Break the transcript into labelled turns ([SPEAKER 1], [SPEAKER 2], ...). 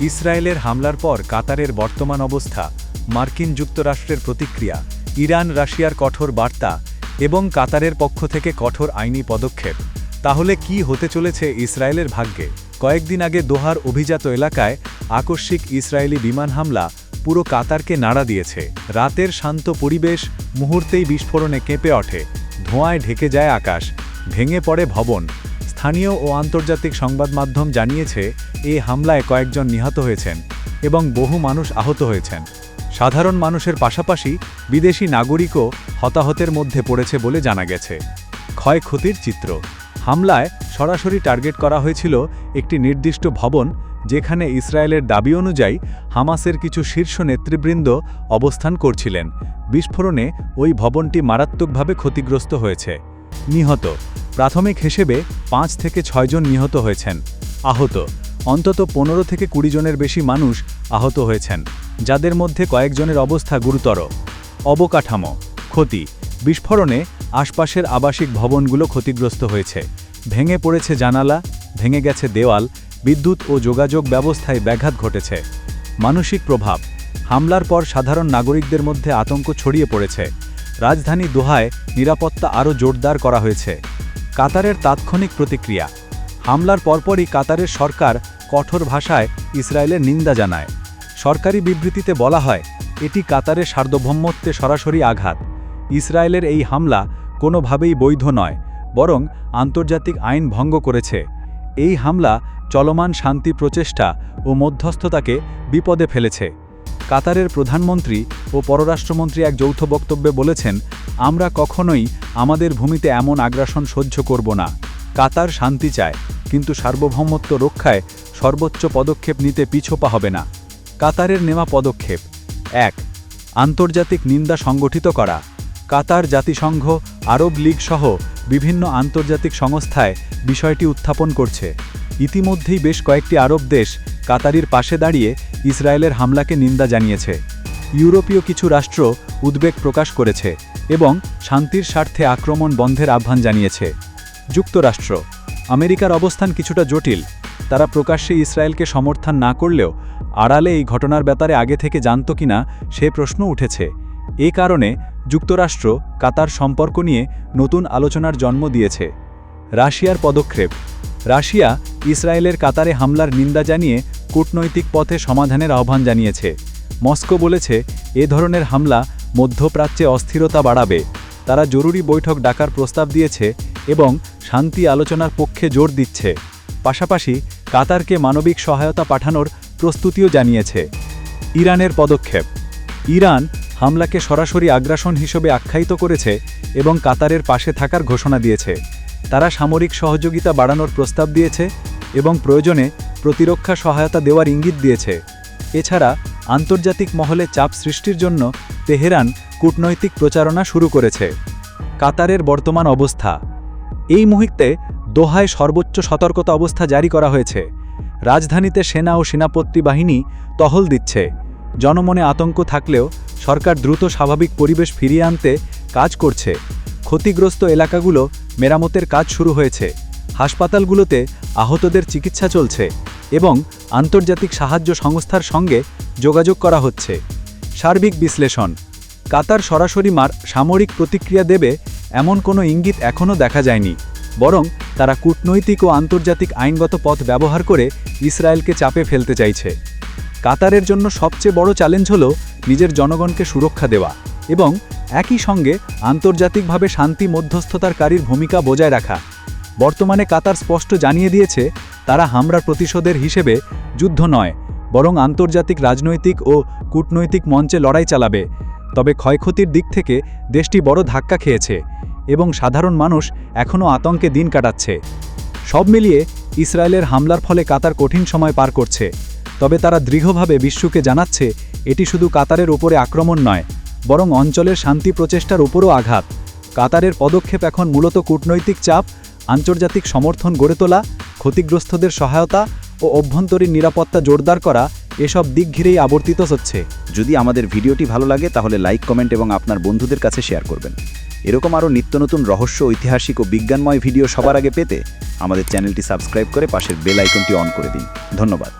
[SPEAKER 1] ইসরায়েলের হামলার পর কাতারের বর্তমান অবস্থা, মার্কিন যুক্তরাষ্ট্রের প্রতিক্রিয়া, ইরান রাশিয়ার কঠোর বার্তা এবং কাতারের পক্ষ থেকে কঠোর আইনি পদক্ষেপ। তাহলে কি হতে চলেছে ইসরায়েলের ভাগ্যে? কয়েকদিন আগে দোহার অভিজাত এলাকায় আকস্মিক ইসরায়েলি বিমান হামলা পুরো কাতারকে নাড়া দিয়েছে। রাতের শান্ত পরিবেশ মুহূর্তেই বিস্ফোরণে কেঁপে ওঠে। ধোঁয়ায় ঢেকে যায় আকাশ। ভেঙে পড়ে ভবন। স্থানীয় ও আন্তর্জাতিক সংবাদ মাধ্যম জানিয়েছে এই হামলায় কয়েকজন নিহত হয়েছেন এবং বহু মানুষ আহত হয়েছেন। সাধারণ মানুষের পাশাপাশি বিদেশি নাগরিকও হতাহতের মধ্যে পড়েছে বলে জানা গেছে। ক্ষয়ক্ষতির চিত্র। হামলায় সরাসরি টার্গেট করা হয়েছিল একটি নির্দিষ্ট ভবন যেখানে ইসরায়েলের দাবি অনুযায়ী হামাসের কিছু শীর্ষ নেতৃবৃন্দ অবস্থান করছিলেন। বিস্ফোরণে ওই ভবনটি মারাত্মকভাবে ক্ষতিগ্রস্ত হয়েছে। নিহত প্রাথমিক হিসেবে পাঁচ থেকে ছয়জন নিহত হয়েছেন। আহত। অন্তত পনেরো থেকে কুড়ি জনের বেশি মানুষ আহত হয়েছেন, যাদের মধ্যে কয়েকজনের অবস্থা গুরুতর। অবকাঠামো। ক্ষতি। বিস্ফোরণে আশপাশের আবাসিক ভবনগুলো ক্ষতিগ্রস্ত হয়েছে। ভেঙে পড়েছে জানালা, ভেঙে গেছে দেওয়াল, বিদ্যুৎ ও যোগাযোগ ব্যবস্থায় ব্যাঘাত ঘটেছে। মানসিক প্রভাব। হামলার পর সাধারণ নাগরিকদের মধ্যে আতঙ্ক ছড়িয়ে পড়েছে। রাজধানী দোহায় নিরাপত্তা আরও জোরদার করা হয়েছে। কাতারের তাৎক্ষণিক প্রতিক্রিয়া। হামলার পরপরই কাতারের সরকার কঠোর ভাষায় ইসরায়েলের নিন্দা জানায়। সরকারি বিবৃতিতে বলা হয়, এটি কাতারের সার্বভৌমত্বে সরাসরি আঘাত। ইসরায়েলের এই হামলা কোনোভাবেই বৈধ নয়, বরং আন্তর্জাতিক আইন ভঙ্গ করেছে। এই হামলা চলমান শান্তি প্রচেষ্টা ও মধ্যস্থতাকে বিপদে ফেলেছে। কাতারের প্রধানমন্ত্রী ও পররাষ্ট্রমন্ত্রী এক যৌথ বক্তব্যে বলেছেন, আমরা কখনোই আমাদের ভূমিতে এমন আগ্রাসন সহ্য করব না। কাতার শান্তি চায়, কিন্তু সার্বভৌমত্ব রক্ষায় সর্বোচ্চ পদক্ষেপ নিতে পিছোপা হবে না। কাতারের নেওয়া পদক্ষেপ, এক, আন্তর্জাতিক নিন্দা সংগঠিত করা। কাতার জাতিসংঘ, আরব লীগ সহ বিভিন্ন আন্তর্জাতিক সংস্থায় বিষয়টি উত্থাপন করছে। ইতিমধ্যেই বেশ কয়েকটি আরব দেশ কাতারির পাশে দাঁড়িয়ে ইসরায়েলের হামলাকে নিন্দা জানিয়েছে। ইউরোপীয় কিছু রাষ্ট্র উদ্বেগ প্রকাশ করেছে এবং শান্তির স্বার্থে আক্রমণ বন্ধের আহ্বান জানিয়েছে। যুক্তরাষ্ট্র, আমেরিকার অবস্থান কিছুটা জটিল, তারা প্রকাশ্যে ইসরায়েলকে সমর্থন না করলেও আড়ালে এই ঘটনার ব্যাপারে আগে থেকে জানত কিনা সে প্রশ্ন উঠেছে। এ কারণে যুক্তরাষ্ট্র কাতার সম্পর্ক নিয়ে নতুন আলোচনার জন্ম দিয়েছে। রাশিয়ার পদক্ষেপ, রাশিয়া ইসরায়েলের কাতারে হামলার নিন্দা জানিয়ে কূটনৈতিক পথে সমাধানের আহ্বান জানিয়েছে। মস্কো বলেছে, এ ধরনের হামলা মধ্যপ্রাচ্যে অস্থিরতা বাড়াবে। তারা জরুরি বৈঠক ডাকার প্রস্তাব দিয়েছে এবং শান্তি আলোচনার পক্ষে জোর দিচ্ছে। পাশাপাশি কাতারকে মানবিক সহায়তা পাঠানোর প্রস্তুতিও জানিয়েছে। ইরানের পদক্ষেপ। ইরান হামলাকে সরাসরি আগ্রাসন হিসেবে আখ্যায়িত করেছে এবং কাতারের পাশে থাকার ঘোষণা দিয়েছে। তারা সামরিক সহযোগিতা বাড়ানোর প্রস্তাব দিয়েছে এবং প্রয়োজনে প্রতিরক্ষা সহায়তা দেওয়ার ইঙ্গিত দিয়েছে। এছাড়া, আন্তর্জাতিক মহলে চাপ সৃষ্টির জন্য তেহরান কূটনৈতিক প্রচারণা শুরু করেছে। কাতারের বর্তমান অবস্থা। এই মুহূর্তে দোহায় সর্বোচ্চ সতর্কতা অবস্থা জারি করা হয়েছে। রাজধানীতে সেনা ও সেনাপত্তি বাহিনী টহল দিচ্ছে। জনমনে আতঙ্ক থাকলেও সরকার দ্রুত স্বাভাবিক পরিবেশ ফিরিয়ে আনতে কাজ করছে। ক্ষতিগ্রস্ত এলাকাগুলো মেরামতের কাজ শুরু হয়েছে। হাসপাতালগুলোতে আহতদের চিকিৎসা চলছে। এবং আন্তর্জাতিক সাহায্য সংস্থার সঙ্গে যোগাযোগ করা হচ্ছে। সার্বিক বিশ্লেষণ। কাতার সরাসরি মার সামরিক প্রতিক্রিয়া দেবে এমন কোনো ইঙ্গিত এখনও দেখা যায়নি, বরং তারা কূটনৈতিক ও আন্তর্জাতিক আইনগত পথ ব্যবহার করে ইসরায়েলকে চাপে ফেলতে চাইছে। কাতারের জন্য সবচেয়ে বড় চ্যালেঞ্জ হল নিজের জনগণকে সুরক্ষা দেওয়া এবং একই সঙ্গে আন্তর্জাতিকভাবে শান্তি মধ্যস্থতারকারীর ভূমিকা বজায় রাখা। বর্তমানে কাতার স্পষ্ট জানিয়ে দিয়েছে তারা হামরার প্রতিশোধের হিসেবে যুদ্ধ নয়, বরং আন্তর্জাতিক রাজনৈতিক ও কূটনৈতিক মঞ্চে লড়াই চালাবে। তবে ক্ষয়ক্ষতির দিক থেকে দেশটি বড় ধাক্কা খেয়েছে এবং সাধারণ মানুষ এখনও আতঙ্কে দিন কাটাচ্ছে। সব মিলিয়ে ইসরায়েলের হামলার ফলে কাতার কঠিন সময় পার করছে। তবে তারা দৃঢ়ভাবে বিশ্বকে জানাচ্ছে, এটি শুধু কাতারের ওপরে আক্রমণ নয়, বরং অঞ্চলের শান্তি প্রচেষ্টার উপরও আঘাত। কাতারের পদক্ষেপ এখন মূলত কূটনৈতিক চাপ, আন্তর্জাতিক সমর্থন গড়ে তোলা ক্ষতিগ্রস্তদের সহায়তা ও অভ্যন্তরীণ নিরাপত্তা জোরদার করা এসব দিক ঘিরেই আবর্তিত হচ্ছে।
[SPEAKER 2] যদি আমাদের ভিডিওটি ভালো লাগে, তাহলে লাইক, কমেন্ট এবং আপনার বন্ধুদের কাছে শেয়ার করবেন। এরকম আরও নিত্য নতুন রহস্য, ঐতিহাসিক ও বিজ্ঞানময় ভিডিও সবার আগে পেতে আমাদের চ্যানেলটি সাবস্ক্রাইব করে পাশের বেল আইকনটি অন করে দিন। ধন্যবাদ।